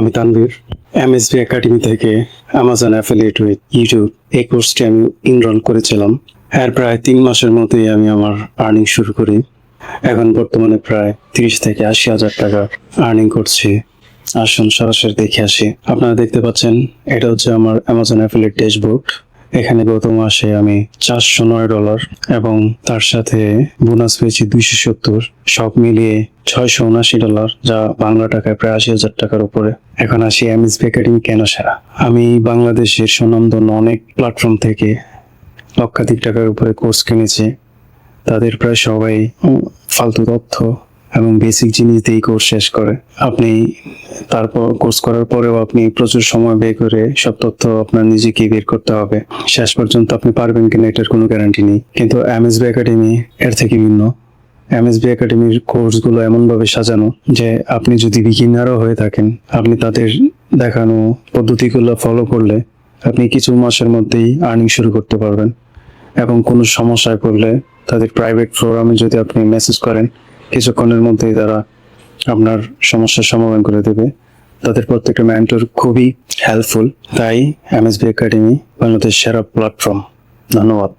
আমি Tanvir MSB academy থেকে Amazon affiliate with YouTube এই কোর্সটি আমি ইনরোল করেছিলাম। এর প্রায় তিন মাসের মধ্যেই আমি আমার আর্নিং শুরু করি। এখন বর্তমানে প্রায় তিরিশ থেকে আশি হাজার টাকা আর্নিং করছি। আসুন সরাসরি দেখে আসি। আপনারা দেখতে পাচ্ছেন, এটা হচ্ছে আমার অ্যামাজন অ্যাফিলিয়েট ড্যাশবোর্ড এখানে গত মাসে আমি চারশো নয় ডলার এবং তার সাথে বোনাস পেয়েছি দুইশো সত্তর। সব মিলিয়ে ছয়শো উনাশি ডলার, যা বাংলা টাকায় প্রায় আশি হাজার টাকার উপরে। এখন আসি এমএসবি একাডেমি কেন সেরা আমি বাংলাদেশের সুনামধন্য অনেক প্ল্যাটফর্ম থেকে লক্ষাধিক টাকার উপরে কোর্স কিনেছি। তাদের প্রায় সবাই ফালতু তথ্য এবং বেসিক জিনিস দিয়েই কোর্স শেষ করে। আপনি তারপর কোর্স করার পরেও আপনি প্রচুর সময় ব্যয় করে সব তথ্য আপনার নিজেকে বের করতে হবে। শেষ পর্যন্ত আপনি পারবেন কিনা এটার কোনো গ্যারান্টি নেই। কিন্তু এমএসবি একাডেমি এর থেকে ভিন্ন। এমএসবি একাডেমির কোর্সগুলো এমনভাবে সাজানো যে আপনি যদি বিগিনারও হয়ে থাকেন, আপনি তাদের দেখানো পদ্ধতিগুলো ফলো করলে আপনি কিছু মাসের মধ্যেই আর্নিং শুরু করতে পারবেন। এবং কোনো সমস্যায় পড়লে তাদের প্রাইভেট ফোরামে যদি আপনি মেসেজ করেন কিছুক্ষণের মধ্যেই তারা আপনার সমস্যার সমাধান করে দেবে। তাদের প্রত্যেকটা ম্যান্টর খুবই হেল্পফুল তাই এমএসবি একাডেমি বাংলাদেশ সেরা প্ল্যাটফর্ম ধন্যবাদ।